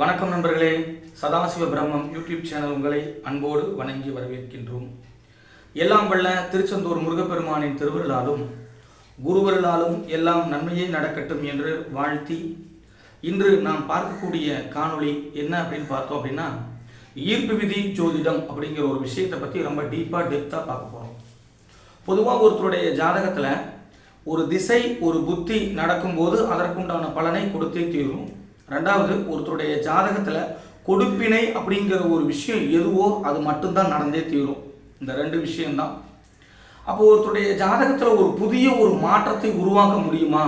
வணக்கம் நண்பர்களே. சதாசிவ பிரம்மம் யூடியூப் சேனல் உங்களை அன்போடு வணங்கி வரவேற்கின்றோம். எல்லாம் வல்ல திருச்செந்தூர் முருகப்பெருமானின் திருவருளாலும் குருவருளாலும் எல்லாம் நன்மையே நடக்கட்டும் என்று வாழ்த்தி இன்று நாம் பார்க்கக்கூடிய காணொளி என்ன அப்படின்னு பார்த்தோம் அப்படின்னா ஈர்ப்பு விதி ஜோதிடம் அப்படிங்கிற ஒரு விஷயத்தை பற்றி ரொம்ப டீப்பாக டெப்த்தாக பார்க்க போகிறோம் பொதுவாக ஒருத்தருடைய ஜாதகத்தில் ஒரு திசை ஒரு புத்தி நடக்கும்போது அதற்குண்டான பலனை கொடுத்தே தீரும். ரெண்டாவது ஒருத்தருடைய ஜாதகத்தில் கொடுப்பினை அப்படிங்கிற ஒரு விஷயம் எதுவோ அது மட்டும்தான் நடந்தே தீரும். இந்த ரெண்டு விஷயம்தான். அப்போ ஒருத்தருடைய ஜாதகத்தில் ஒரு புதிய ஒரு மாற்றத்தை உருவாக்க முடியுமா?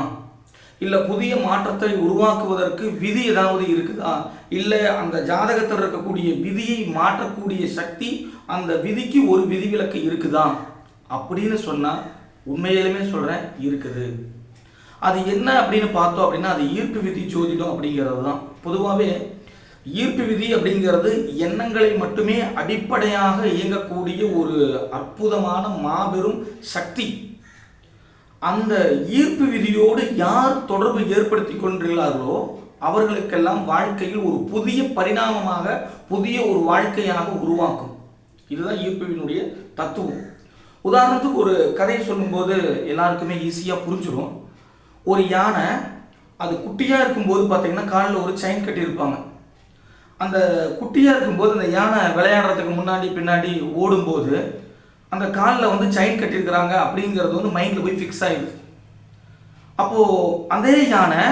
இல்லை புதிய மாற்றத்தை உருவாக்குவதற்கு விதி ஏதாவது இருக்குதா? இல்லை அந்த ஜாதகத்தில் இருக்கக்கூடிய விதியை மாற்றக்கூடிய சக்தி அந்த விதிக்கு ஒரு விதிவிலக்கு இருக்குதா? அப்படின்னு சொன்னால் உண்மையிலுமே சொல்கிறேன் இருக்குது. அது என்ன அப்படின்னு பார்த்தோம் அப்படின்னா அது ஈர்ப்பு விதி ஜோதிடம் அப்படிங்கிறது தான் பொதுவாகவே ஈர்ப்பு விதி அப்படிங்கிறது எண்ணங்களை மட்டுமே அடிப்படையாக இயங்கக்கூடிய ஒரு அற்புதமான மாபெரும் சக்தி. அந்த ஈர்ப்பு விதியோடு யார் தொடர்பு ஏற்படுத்தி கொண்டுள்ளார்களோ அவர்களுக்கெல்லாம் வாழ்க்கையில் ஒரு புதிய பரிணாமமாக புதிய ஒரு வாழ்க்கையாக உருவாக்கும். இதுதான் ஈர்ப்புவினுடைய தத்துவம். உதாரணத்துக்கு ஒரு கதை சொல்லும்போது எல்லாருக்குமே ஈஸியாக புரிஞ்சிடும் ஒரு யானை அது குட்டியாக இருக்கும்போது பார்த்தீங்கன்னா காலில் ஒரு செயின் கட்டியிருப்பாங்க. அந்த குட்டியாக இருக்கும்போது அந்த யானை விளையாடுறதுக்கு முன்னாடி பின்னாடி ஓடும்போது அந்த காலில் வந்து செயின் கட்டியிருக்கிறாங்க அப்படிங்கிறது வந்து மைண்டில் போய் ஃபிக்ஸ் ஆகிடுது அப்போது அதே யானை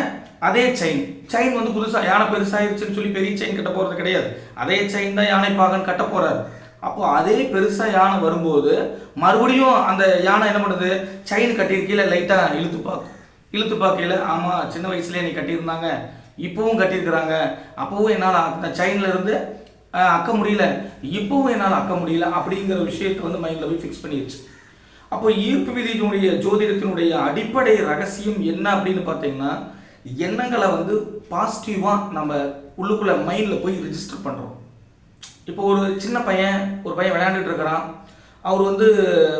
அதே செயின் செயின் வந்து புதுசாக யானை பெருசாகிருச்சுன்னு சொல்லி பெரிய செயின் கட்ட போகிறது கிடையாது. அதே செயின் தான் யானை பாகன் கட்ட போகிறாரு அப்போ அதே பெருசாக யானை வரும்போது மறுபடியும் அந்த யானை என்ன பண்ணுது? செயின் கட்டியிருக்கீல லைட்டாக இழுத்து பார்க்கும். இழுத்து பார்க்கையில் ஆமாம் சின்ன வயசுலேயே நீ கட்டியிருந்தாங்க இப்போவும் கட்டியிருக்கிறாங்க. அப்போவும் என்னால் அந்த செயினில் இருந்து அக்க முடியல. இப்போவும் என்னால் அக்க முடியல அப்படிங்கிற விஷயத்தை வந்து மைண்டில் போய் ஃபிக்ஸ் பண்ணிடுச்சு அப்போ ஈர்ப்பு விதியினுடைய ஜோதிடத்தினுடைய அடிப்படை ரகசியம் என்ன அப்படின்னு பார்த்தீங்கன்னா எண்ணங்களை வந்து பாசிட்டிவாக நம்ம உள்ளுக்குள்ளே மைண்டில் போய் ரிஜிஸ்டர் பண்ணுறோம் இப்போ ஒரு சின்ன பையன் ஒரு பையன் விளையாண்டுட்டு இருக்கிறான். அவர் வந்து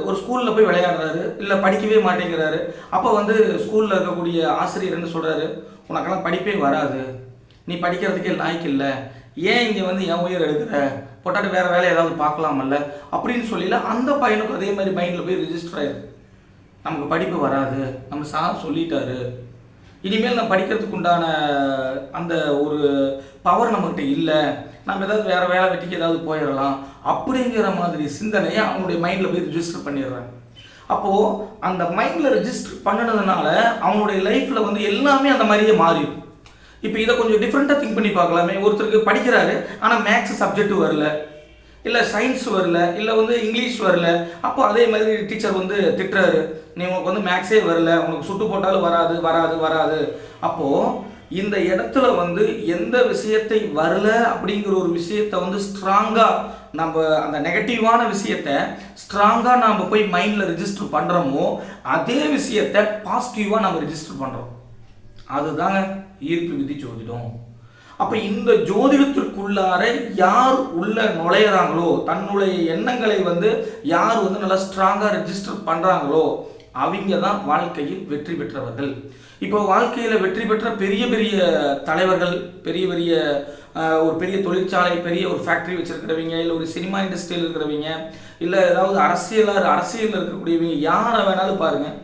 ஒரு ஸ்கூலில் போய் விளையாடுறாரு இல்லை படிக்கவே மாட்டேங்கிறாரு. அப்போ வந்து ஸ்கூலில் இருக்கக்கூடிய ஆசிரியர் என்ன சொல்கிறாரு உனக்கெல்லாம் படிப்பே வராது. நீ படிக்கிறதுக்கே லாய்க்கு இல்லை. ஏன் இங்கே வந்து என் உயிர் எடுக்கிற? பொட்டாட்டு வேறு வேலை ஏதாவது பார்க்கலாமல்ல? அப்படின்னு சொல்லல அந்த பையனுக்கும் அதே மாதிரி மைண்டில் போய் ரிஜிஸ்டர் ஆயிடுது நமக்கு படிப்பு வராது. நம்ம சார் சொல்லிட்டாரு. இனிமேல் நான் படிக்கிறதுக்கு உண்டான அந்த ஒரு பவர் நம்மகிட்ட இல்லை நம்ம ஏதாவது வேறு வேலை வெட்டிக்கு ஏதாவது போயிடலாம் அப்படிங்கிற மாதிரி சிந்தனையை அவனுடைய மைண்டில் போய் ரிஜிஸ்டர் பண்ணிடுறாங்க அப்போது அந்த மைண்டில் ரிஜிஸ்டர் பண்ணினதுனால அவனுடைய லைஃப்பில் வந்து எல்லாமே அந்த மாதிரியே மாறிடும். இப்போ இதை கொஞ்சம் டிஃப்ரெண்ட்டாக திங்க் பண்ணி பார்க்கலாமே. ஒருத்தருக்கு படிக்கிறாரு ஆனால் மேக்ஸ் சப்ஜெக்ட் வரல இல்லை சயின்ஸ் வரல இல்லை வந்து இங்கிலீஷ் வரல அப்போ அதே மாதிரி டீச்சர் வந்து திட்டுறாரு நீ உனக்கு வந்து மேக்ஸே வரல உனக்கு சுட்டு போட்டாலும் வராது வராது வராது. அப்போது இந்த இடத்துல வந்து எந்த விஷயத்தை வரல அப்படிங்கிற ஒரு விஷயத்தை வந்து ஸ்ட்ராங்காக நம்ம அந்த நெகட்டிவான விஷயத்த ஸ்ட்ராங்காக நாம் போய் மைண்டில் ரிஜிஸ்டர் பண்ணுறோமோ அதே விஷயத்தை பாசிட்டிவாக நம்ம ரிஜிஸ்டர் பண்ணுறோம் அதுதாங்க ஈர்ப்பு விதி ஜோதிடம். அப்போ இந்த ஜோதிடத்திற்குள்ளார யார் உள்ள நுழையிறாங்களோ தன்னுடைய எண்ணங்களை வந்து யார் வந்து நல்லா ஸ்ட்ராங்காக ரெஜிஸ்டர் பண்ணுறாங்களோ அவங்க தான் வாழ்க்கையில் வெற்றி பெற்றவர்கள். இப்போ வாழ்க்கையில் வெற்றி பெற்ற பெரிய பெரிய தலைவர்கள் பெரிய பெரிய ஒரு பெரிய தொழிற்சாலை பெரிய ஒரு ஃபேக்ட்ரி வச்சுருக்கிறவங்க இல்லை ஒரு சினிமா இண்டஸ்ட்ரியில் இருக்கிறவங்க இல்லை ஏதாவது அரசியலாக அரசியலில் இருக்கக்கூடியவங்க யாரை வேணாலும் பாருங்கள்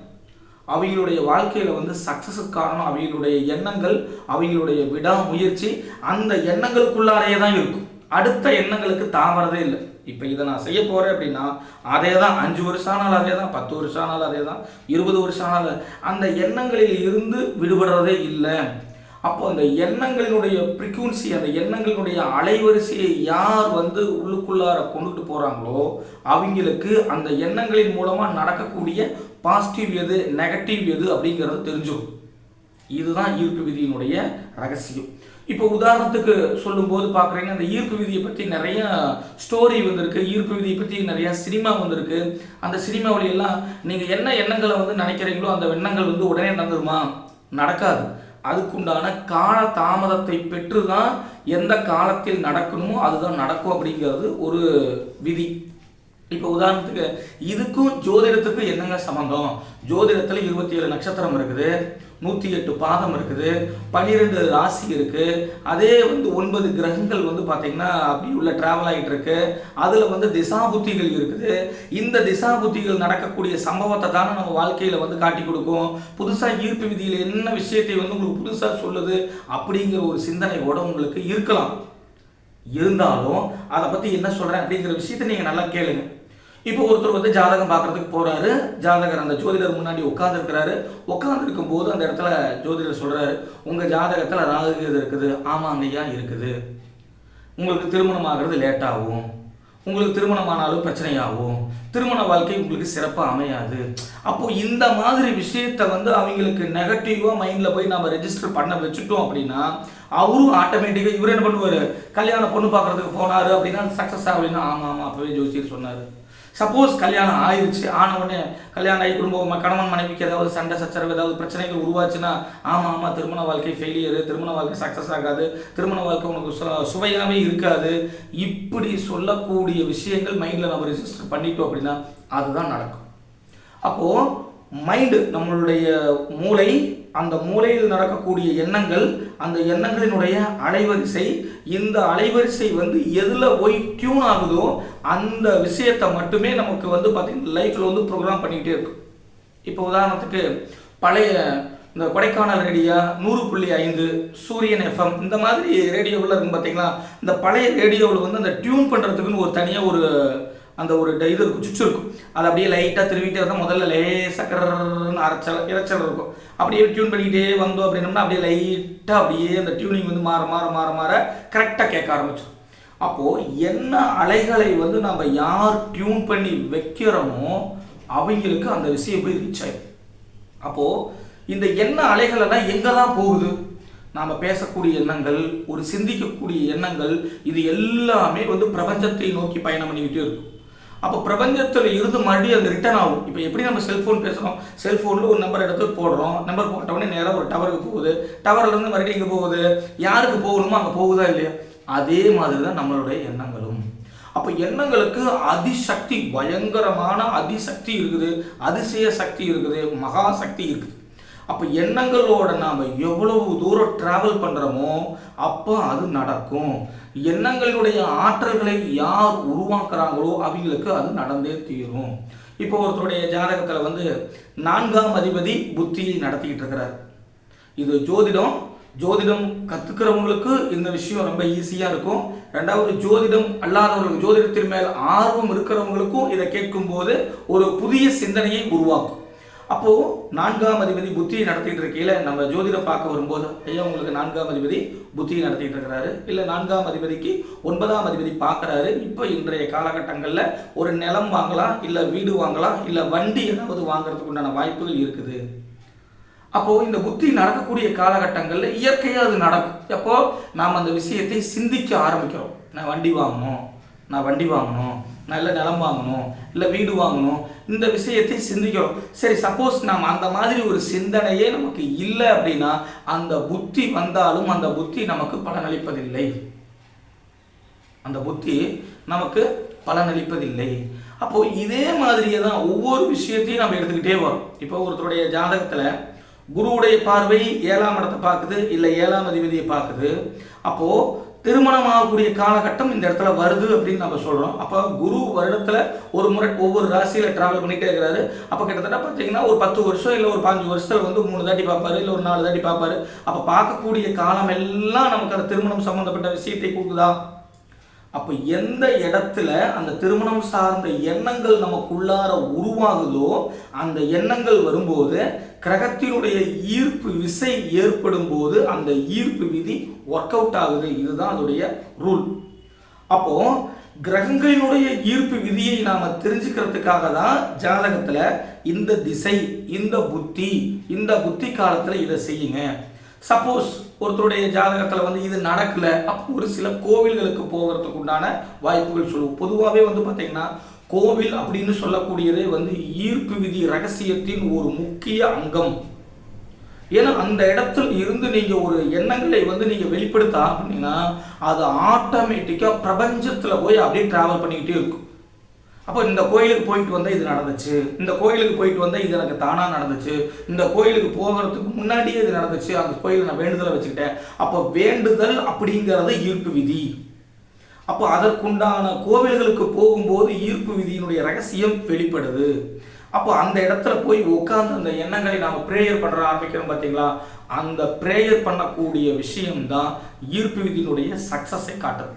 அவங்களுடைய வாழ்க்கையில் வந்து சக்ஸஸுக்கு காரணம் அவங்களுடைய எண்ணங்கள் அவங்களுடைய விடாமுயற்சி அந்த எண்ணங்களுக்குள்ளாரையே தான் இருக்கும். அடுத்த எண்ணங்களுக்கு தாமறதே இல்லை. இப்போ இதை நான் செய்ய போகிறேன் அப்படின்னா அதே தான் அஞ்சு வருஷம் ஆனாலும் அதே தான் பத்து வருஷம் ஆனாலும் அதே தான் இருபது வருஷம் ஆனாலும் அந்த எண்ணங்களில் இருந்து விடுபடுறதே இல்லை. அப்போ அந்த எண்ணங்களினுடைய ஃப்ரீக்குவன்சி அந்த எண்ணங்களினுடைய அலைவரிசையை யார் வந்து உள்ளுக்குள்ளார கொண்டுட்டு போகிறாங்களோ அவங்களுக்கு அந்த எண்ணங்களின் மூலமாக நடக்கக்கூடிய பாசிட்டிவ் எது நெகட்டிவ் எது அப்படிங்கிறது தெரிஞ்சிடும் இதுதான் ஈர்ப்பு விதியினுடைய ரகசியம். இப்போ உதாரணத்துக்கு சொல்லும்போது பார்க்குறீங்கன்னா அந்த ஈர்ப்பு விதியை பற்றி நிறைய ஸ்டோரி வந்திருக்கு. ஈர்ப்பு விதியை பற்றி நிறையா சினிமா வந்திருக்கு. அந்த சினிமாவில எல்லாம் நீங்கள் என்ன எண்ணங்களை வந்து நினைக்கிறீங்களோ அந்த எண்ணங்கள் வந்து உடனே நடந்துருமா? நடக்காது. அதுக்குண்டான கால தாமதத்தை பெற்று தான் எந்த காலத்தில் நடக்கணுமோ அதுதான் நடக்கும் அப்படிங்கிறது ஒரு விதி. இப்போ உதாரணத்துக்கு இதுக்கும் ஜோதிடத்துக்கும் என்னங்க சம்மந்தம் ஜோதிடத்தில் இருபத்தி ஏழு நட்சத்திரம் இருக்குது. நூற்றி எட்டு பாதம் இருக்குது பன்னிரெண்டு ராசி இருக்குது அதே வந்து ஒன்பது கிரகங்கள் வந்து பார்த்திங்கன்னா அப்படி உள்ள ட்ராவல் ஆகிட்டு இருக்கு. அதில் வந்து திசாபுத்திகள் இருக்குது. இந்த திசாபுத்திகள் நடக்கக்கூடிய சம்பவத்தை தானே நம்ம வாழ்க்கையில் வந்து காட்டி கொடுக்கும். புதுசாக ஈர்ப்பு விதியில் என்ன விஷயத்தை வந்து உங்களுக்கு புதுசாக சொல்லுது அப்படிங்கிற ஒரு சிந்தனையோட உங்களுக்கு இருக்கலாம். இருந்தாலும் அதை பற்றி என்ன சொல்கிறேன் அப்படிங்கிற விஷயத்தை நீங்கள் நல்லா கேளுங்க. இப்போ ஒருத்தர் வந்து ஜாதகம் பார்க்கறதுக்கு போறாரு. ஜாதகர் அந்த ஜோதிடர் முன்னாடி உட்காந்துருக்கிறாரு உட்காந்துருக்கும் போது அந்த இடத்துல ஜோதிடர் சொல்றாரு உங்க ஜாதகத்துல ராகுகிறது இருக்குது. ஆமாங்க ஐயா இருக்குது. உங்களுக்கு திருமணம் ஆகிறது லேட் ஆகும். உங்களுக்கு திருமணமானாலும் பிரச்சனையாகும். திருமண வாழ்க்கை உங்களுக்கு சிறப்பாக அமையாது. அப்போ இந்த மாதிரி விஷயத்த வந்து அவங்களுக்கு நெகட்டிவாக மைண்டில் போய் நம்ம ரெஜிஸ்டர் பண்ண வச்சுட்டோம் அப்படின்னா அவரும் ஆட்டோமேட்டிக்காக இவர் என்ன பண்ணுவார்? கல்யாணம் பொண்ணு பார்க்கறதுக்கு போனார் அப்படின்னா சக்ஸஸ் ஆகலைன்னா ஆமாம் ஆமாம் அப்போவே ஜோசியர் சொன்னார். சப்போஸ் கல்யாணம் ஆயிடுச்சு ஆன உடனே கல்யாணம் ஆகி குடும்பம் கணவன் மனைவிக்கு ஏதாவது சண்டை சச்சரவு ஏதாவது பிரச்சனைகள் உருவாச்சுன்னா ஆமாம் ஆமாம் திருமண வாழ்க்கை ஃபெயிலியர் திருமண வாழ்க்கை சக்ஸஸ் ஆகாது திருமண வாழ்க்கை உனக்கு சு- சுவையாகவே இருக்காது. இப்படி சொல்லக்கூடிய விஷயங்கள் மைண்டில் நம்ம ரிஜிஸ்டர் பண்ணிட்டோம் அப்படின்னா அதுதான் நடக்கும். அப்போது மைண்டு நம்மளுடைய மூளை அந்த மூளையில் நடக்கக்கூடிய எண்ணங்கள் அந்த எண்ணங்களினுடைய அலைவரிசை இந்த அலைவரிசை வந்து எதில் போய் டியூன் ஆகுதோ அந்த விஷயத்தை மட்டுமே நமக்கு வந்து பார்த்திங்கன்னா லைஃப்பில் வந்து ப்ரோக்ராம் பண்ணிக்கிட்டே இருக்கும். இப்போ உதாரணத்துக்கு பழைய இந்த கொடைக்கானல் ரேடியோ நூறு புள்ளி ஐந்து சூரியன் எஃப்எம் இந்த மாதிரி ரேடியோவில் இருக்கும் பார்த்தீங்களா இந்த பழைய ரேடியோவில் வந்து அந்த டியூன் பண்ணுறதுக்குன்னு ஒரு தனியாக ஒரு அந்த ஒரு இது இருக்கும் சுச்சு இருக்கும். அது அப்படியே லைட்டாக திருவிட்டே இருந்தால் முதல்ல லேசக்கரன்னு அரைச்சல் இறைச்சல் இருக்கும். அப்படியே டியூன் பண்ணிக்கிட்டே வந்தோம் அப்படின்னம்னா அப்படியே லைட்டாக அப்படியே அந்த டியூனிங் வந்து மாற மாற மாற மாற கரெக்டாக கேட்க ஆரம்பிச்சோம் அப்போது என்ன அலைகளை வந்து நம்ம யார் டியூன் பண்ணி வைக்கிறோமோ அவங்களுக்கு அந்த விஷயம் போய் ரீச் ஆகும் அப்போது இந்த எண்ண அலைகளெல்லாம் எங்கே தான் போகுது? நாம் பேசக்கூடிய எண்ணங்கள் ஒரு சிந்திக்கக்கூடிய எண்ணங்கள் இது எல்லாமே வந்து பிரபஞ்சத்தை நோக்கி பயணம் பண்ணிக்கிட்டே இருக்கும். அப்போ பிரபஞ்சத்தில் இருந்து மறுபடியும் அது ரிட்டர்ன் ஆகும். இப்போ எப்படி நம்ம செல்ஃபோன் பேசுகிறோம் செல்ஃபோனில் ஒரு நம்பர் எடுத்து போடுறோம். நம்பர் போட்ட நேராக ஒரு டவருக்கு போகுது. டவர்லேருந்து மறுபடியும் இங்கே போகுது? யாருக்கு போகணுமோ அங்கே போகுதா இல்லையா? அதே மாதிரி தான் நம்மளுடைய எண்ணங்களும். அப்போ எண்ணங்களுக்கு அதிசக்தி பயங்கரமான அதிசக்தி இருக்குது. அதிசய சக்தி இருக்குது. மகா சக்தி இருக்குது. அப்போ எண்ணங்களோட நாம் எவ்வளவு தூரம் ட்ராவல் பண்ணுறோமோ அப்போ அது நடக்கும். எண்ணங்களுடைய ஆற்றல்களை யார் உருவாக்குறாங்களோ அவங்களுக்கு அது நடந்தே தீரும். இப்போ ஒருத்தருடைய ஜாதகத்தில் வந்து நான்காம் அதிபதி புத்தியை நடத்திக்கிட்டு இருக்கிறார். இது ஜோதிடம். ஜோதிடம் கற்றுக்கிறவங்களுக்கு இந்த விஷயம் ரொம்ப ஈஸியாக இருக்கும். ரெண்டாவது ஜோதிடம் அல்லாதவர்களுக்கு ஜோதிடத்தின் மேல் ஆர்வம் இருக்கிறவங்களுக்கும் இதை கேட்கும்போது ஒரு புதிய சிந்தனையை உருவாக்கும். அப்போது நான்காம் அதிபதி புத்தியை நடத்திட்டு இருக்கையில நம்ம ஜோதிடம் பார்க்க வரும்போது ஐயா உங்களுக்கு நான்காம் அதிபதி புத்தியை நடத்திட்டு இருக்கிறாரு. இல்லை நான்காம் அதிபதிக்கு ஒன்பதாம் அதிபதி பார்க்குறாரு. இப்போ இன்றைய காலகட்டங்களில் ஒரு நிலம் வாங்கலாம் இல்லை வீடு வாங்கலாம் இல்லை வண்டி ஏதாவது வாங்குறதுக்கு உண்டான வாய்ப்புகள் இருக்குது. அப்போது இந்த புத்தி நடக்கக்கூடிய காலகட்டங்களில் இயற்கையாக அது நடக்கும். எப்போ? நாம் அந்த விஷயத்தை சிந்திக்க ஆரம்பிக்கிறோம். நான் வண்டி வாங்கணும் நான் வண்டி வாங்கணும் நல்ல நிலம் வாங்கணும் இல்லை வீடு வாங்கணும். இந்த விஷயத்தை சிந்திக்கிறோம் சரி சப்போஸ் நம்ம அந்த மாதிரி ஒரு சிந்தனையே நமக்கு இல்லை அப்படின்னா அந்த புத்தி வந்தாலும் அந்த புத்தி நமக்கு பலனளிப்பதில்லை. அந்த புத்தி நமக்கு பலனளிப்பதில்லை. அப்போ இதே மாதிரியே தான் ஒவ்வொரு விஷயத்தையும் நம்ம எடுத்துக்கிட்டே வரும். இப்போ ஒருத்தருடைய ஜாதகத்தில் குருவுடைய பார்வை ஏழாம் இடத்தை பார்க்குது இல்லை ஏழாம் அதிபதியை பார்க்குது. அப்போ திருமணம் ஆகக்கூடிய காலகட்டம் இந்த இடத்துல வருது அப்படின்னு நம்ம சொல்கிறோம் அப்போ குரு வருடத்தில் ஒரு முறை ஒவ்வொரு ராசியில் ட்ராவல் பண்ணிகிட்டே இருக்கிறாரு. அப்போ கிட்டத்தட்ட பார்த்தீங்கன்னா ஒரு பத்து வருஷம் இல்லை ஒரு பாஞ்சு வருஷத்தில் வந்து மூணு தாட்டி பார்ப்பாரு இல்லை ஒரு நாலு தாட்டி பார்ப்பாரு. அப்போ பார்க்கக்கூடிய காலம் எல்லாம் நமக்கு அந்த திருமணம் சம்மந்தப்பட்ட விஷயத்தை கொடுக்குதா? அப்போ எந்த இடத்துல அந்த திருமணம் சார்ந்த எண்ணங்கள் நமக்குள்ளார உருவாகுதோ அந்த எண்ணங்கள் வரும்போது கிரகத்தினுடைய ஈர்ப்பு விசை ஏற்படும் போது அந்த ஈர்ப்பு விதி ஒர்க் அவுட் ஆகுது. இதுதான் அதோடைய ரூல் அப்போ கிரகங்களினுடைய ஈர்ப்பு விதியை நாம் தெரிஞ்சுக்கிறதுக்காக தான் ஜாதகத்தில் இந்த திசை இந்த புத்தி இந்த புத்தி காலத்தில் இதை செய்யுங்க. சப்போஸ் ஒருத்தருடைய ஜாதகத்தில் வந்து இது நடக்கலை அப்போ ஒரு சில கோவில்களுக்கு போகிறதுக்கு உண்டான வாய்ப்புகள் சொல்லுவோம். பொதுவாகவே வந்து பார்த்திங்கன்னா கோவில் அப்படின்னு சொல்லக்கூடியதே வந்து ஈர்ப்பு விதி ரகசியத்தின் ஒரு முக்கிய அங்கம். ஏன்னா அந்த இடத்துல இருந்து நீங்கள் ஒரு எண்ணங்களை வந்து நீங்கள் வெளிப்படுத்த அப்படின்னா அது ஆட்டோமேட்டிக்காக பிரபஞ்சத்தில் போய் அப்படியே ட்ராவல் பண்ணிக்கிட்டே இருக்கும். அப்போ இந்த கோயிலுக்கு போயிட்டு வந்தால் இது நடந்துச்சு. இந்த கோயிலுக்கு போயிட்டு வந்தால் இது எனக்கு தானாக நடந்துச்சு. இந்த கோயிலுக்கு போகிறதுக்கு முன்னாடியே இது நடந்துச்சு. அந்த கோயிலில் நான் வேண்டுதலை வச்சுக்கிட்டேன். அப்போ வேண்டுதல் அப்படிங்கிறது ஈர்ப்பு விதி. அப்போ அதற்குண்டான கோவில்களுக்கு போகும்போது ஈர்ப்பு விதியினுடைய ரகசியம் வெளிப்படுது. அப்போ அந்த இடத்துல போய் உட்காந்து அந்த எண்ணங்களை நாம் ப்ரேயர் பண்ணுற ஆரம்பிக்கிறோம் பார்த்தீங்களா அந்த ப்ரேயர் பண்ணக்கூடிய விஷயம்தான் ஈர்ப்பு விதியினுடைய சக்ஸஸை காட்டுது.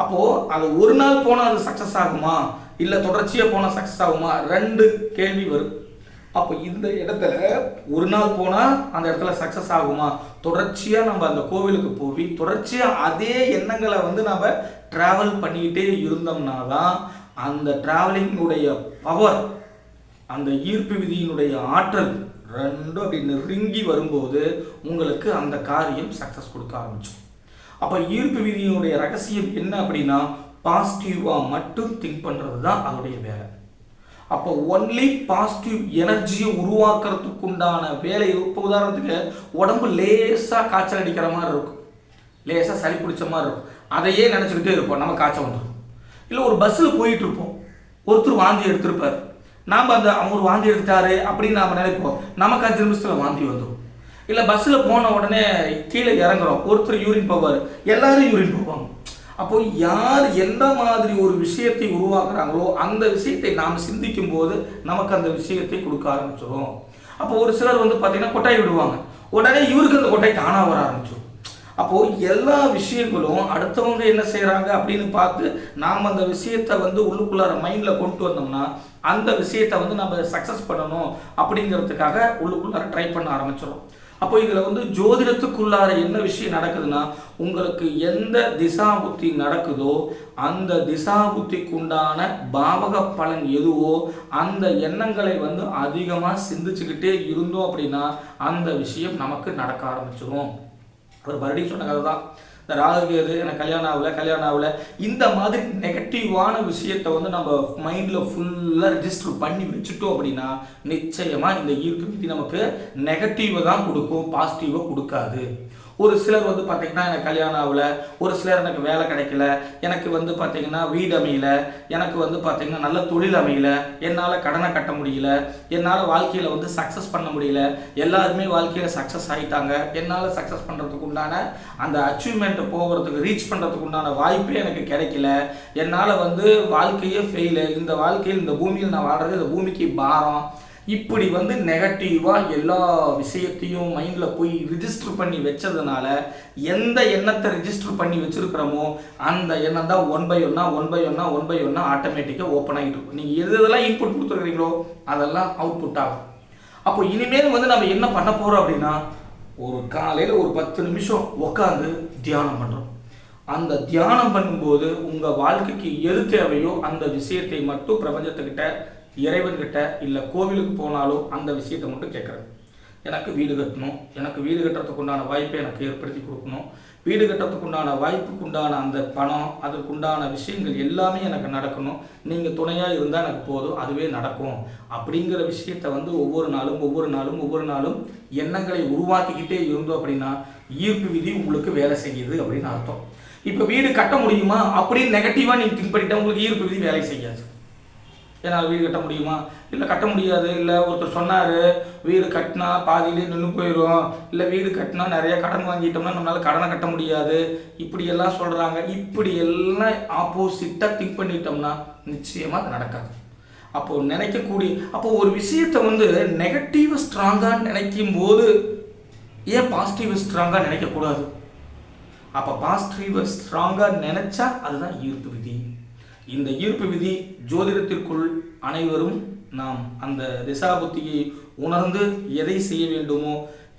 அப்போது அது ஒரு நாள் போனால் அது சக்ஸஸ் ஆகுமா? இல்லை தொடர்ச்சியாக போனால் சக்ஸஸ் ஆகுமா? ரெண்டு கேள்வி வரும். அப்போ இந்த இடத்துல ஒரு நாள் போனால் அந்த இடத்துல சக்ஸஸ் ஆகுமா? தொடர்ச்சியாக நம்ம அந்த கோவிலுக்கு போய் தொடர்ச்சியாக அதே எண்ணங்களை வந்து நம்ம ட்ராவல் பண்ணிக்கிட்டே இருந்தோம்னா தான் அந்த ட்ராவலிங்குடைய பவர் அந்த ஈர்ப்பு விதியினுடைய ஆற்றல் ரெண்டும் அப்படி நெருங்கி வரும்போது உங்களுக்கு அந்த காரியம் சக்ஸஸ் கொடுக்க ஆரம்பிச்சோம் அப்போ ஈர்ப்பு விதியினுடைய ரகசியம் என்ன அப்படின்னா பாசிட்டிவாக மட்டும் திங்க் பண்ணுறது தான் அவருடைய வேலை. அப்போ ஒன்லி பாசிட்டிவ் எனர்ஜியை உருவாக்குறதுக்கு உண்டான வேலை இப்போ உதாரணத்துக்கு உடம்பு லேசாக காய்ச்சல் அடிக்கிற மாதிரி இருக்கும். லேசாக சளி பிடிச்ச மாதிரி இருக்கும். அதையே நினச்சிக்கிட்டே இருப்போம். நம்ம காய்ச்சல் வந்துடும் இல்லை ஒரு பஸ்ஸில் போயிட்டுருப்போம் ஒருத்தர் வாந்தி எடுத்திருப்பார். நாம் அந்த அவர் வாந்தி எடுத்துட்டாரு அப்படின்னு நாம் நினைப்போம். நமக்கு அஞ்சு நிமிஷத்தில் வாந்தி வந்துடும் இல்லை பஸ்ஸில் போன உடனே கீழே இறங்குறோம். ஒருத்தர் யூரின் போவார். எல்லாரும் யூரின் போவாங்க. அப்போ யார் எந்த மாதிரி ஒரு விஷயத்தை உருவாக்குறாங்களோ அந்த விஷயத்தை நாம் சிந்திக்கும் போது நமக்கு அந்த விஷயத்தை கொடுக்க ஆரம்பிச்சிடும் அப்போ ஒரு சிலர் வந்து பார்த்தீங்கன்னா கொட்டாய் விடுவாங்க. உடனே இவருக்கு அந்த கொட்டாய் தானாக வர ஆரம்பிச்சிடும் அப்போது எல்லா விஷயங்களும் அடுத்தவங்க என்ன செய்கிறாங்க அப்படின்னு பார்த்து நாம் அந்த விஷயத்தை வந்து உள்ளுக்குள்ளார மைண்டில் கொண்டு வந்தோம்னா அந்த விஷயத்தை வந்து நம்ம சக்ஸஸ் பண்ணணும் அப்படிங்கிறதுக்காக உள்ளுக்குள்ளார ட்ரை பண்ண ஆரம்பிச்சிடும் அப்போ இதில் வந்து ஜோதிடத்துக்குள்ளார என்ன விஷயம் நடக்குதுன்னா உங்களுக்கு எந்த திசா புத்தி நடக்குதோ அந்த திசா புத்திக்கு உண்டான பாவக பலன் எதுவோ அந்த எண்ணங்களை வந்து அதிகமாக சிந்திச்சுக்கிட்டே இருந்தோம் அப்படின்னா அந்த விஷயம் நமக்கு நடக்க ஆரம்பிச்சிடும் ஒரு மறுபடியும் சொன்ன கதை தான் இந்த ராகுகேது எனக்கு கல்யாணம் ஆகல கல்யாணம் ஆகல. இந்த மாதிரி நெகட்டிவான விஷயத்தை வந்து நம்ம மைண்டில் ஃபுல்லாக ரிஜிஸ்டர் பண்ணி வச்சுட்டோம் அப்படின்னா நிச்சயமாக இந்த ஈர்ப்பு விதி நமக்கு நெகட்டிவை தான் கொடுக்கும் பாசிட்டிவை கொடுக்காது. ஒரு சிலர் வந்து பார்த்தீங்கன்னா எனக்கு கல்யாணம் ஆகல. ஒரு சிலர் எனக்கு வேலை கிடைக்கல. எனக்கு வந்து பார்த்தீங்கன்னா வீடு அமையல. எனக்கு வந்து பார்த்தீங்கன்னா நல்ல தொழில் அமையல. என்னால் கடனை கட்ட முடியல. என்னால் வாழ்க்கையில் வந்து சக்ஸஸ் பண்ண முடியல. எல்லாருமே வாழ்க்கையில் சக்ஸஸ் ஆகிட்டாங்க என்னால் சக்ஸஸ் பண்ணுறதுக்கு உண்டான அந்த அச்சீவ்மெண்ட்டை போகிறதுக்கு ரீச் பண்ணுறதுக்கு உண்டான வாய்ப்பே எனக்கு கிடைக்கல. என்னால் வந்து வாழ்க்கையே ஃபெயிலு இந்த வாழ்க்கையில் இந்த பூமியில் நான் வாழ்கிறது இந்த பூமிக்கு பாரம். இப்படி வந்து நெகட்டிவாக எல்லா விஷயத்தையும் மைண்டில் போய் ரிஜிஸ்டர் பண்ணி வச்சதுனால எந்த எண்ணத்தை ரிஜிஸ்டர் பண்ணி வச்சுருக்கிறோமோ அந்த எண்ணம் தான் ஒன் பை ஒன்னா ஒன் பை ஒன்னா ஒன் பை ஒன்னா ஆட்டோமேட்டிக்காக ஓப்பன் ஆகிட்டு இருக்கும். நீங்கள் எது எதெல்லாம் இன்புட் கொடுத்துருக்கீங்களோ அதெல்லாம் அவுட்புட் ஆகும். அப்போ இனிமேல் வந்து நம்ம என்ன பண்ண போகிறோம் அப்படின்னா ஒரு காலையில் ஒரு பத்து நிமிஷம் உட்காந்து தியானம் பண்ணுறோம் அந்த தியானம் பண்ணும்போது உங்கள் வாழ்க்கைக்கு எது தேவையோ அந்த விஷயத்தை மட்டும் பிரபஞ்சத்துக்கிட்ட இறைவன்கிட்ட இல்லை கோவிலுக்கு போனாலும் அந்த விஷயத்தை மட்டும் கேட்குறது. எனக்கு வீடு கட்டணும் எனக்கு வீடு கட்டுறதுக்கு உண்டான வாய்ப்பை எனக்கு ஏற்படுத்தி கொடுக்கணும். வீடு கட்டுறதுக்கு உண்டான வாய்ப்புக்கு உண்டான அந்த பணம் அதுக்கு உண்டான விஷயங்கள் எல்லாமே எனக்கு நடக்கணும். நீங்கள் துணையாக இருந்தால் எனக்கு போதும் அதுவே நடக்கும். அப்படிங்கிற விஷயத்த வந்து ஒவ்வொரு நாளும் ஒவ்வொரு நாளும் ஒவ்வொரு நாளும் எண்ணங்களை உருவாக்கிக்கிட்டே இருந்தோம் அப்படின்னா ஈர்ப்பு விதி உங்களுக்கு வேலை செய்யுது அப்படின்னு அர்த்தம். இப்போ வீடு கட்ட முடியுமா? அப்படின்னு நெகட்டிவாக நீங்கள் திங்க் பண்ணிட்டா உங்களுக்கு ஈர்ப்பு விதி வேலை செய்யாது. என்னால் வீடு கட்ட முடியுமா? இல்லை கட்ட முடியாது. இல்லை ஒருத்தர் சொன்னார் வீடு கட்டினா பாதியிலே நின்று போயிடும் இல்லை வீடு கட்டினா நிறைய கடன் வாங்கிட்டோம்னா நம்மளால் கடனை கட்ட முடியாது. இப்படியெல்லாம் சொல்கிறாங்க இப்படி எல்லாம் ஆப்போசிட்டாக திங்க் பண்ணிட்டோம்னா நிச்சயமாக அது நடக்காது. அப்போது நினைக்கக்கூடிய அப்போது ஒரு விஷயத்தை வந்து நெகட்டிவ் ஸ்ட்ராங்காக நினைக்கும் போது ஏன் பாசிட்டிவ் ஸ்ட்ராங்காக நினைக்கக்கூடாது? அப்போ பாசிட்டிவ் ஸ்ட்ராங்காக நினச்சா அதுதான் ஈர்ப்பு விதி. இந்த ஈர்ப்பு விதி ஜோதிடத்திற்குள் அனைவரும் நாம் அந்த திசாபுத்தியை உணர்ந்து எதை செய்ய வேண்டுமோ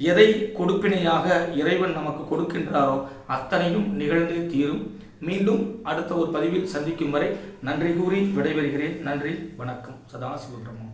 எதை கொடுப்பினையாக இறைவன் நமக்கு கொடுக்கின்றாரோ அத்தனையும் நிகழ்ந்து தீரும். மீண்டும் அடுத்த ஒரு பதிவில் சந்திக்கும் வரை நன்றி கூறி விடைபெறுகிறேன். நன்றி வணக்கம். சதாசிவபிரமம்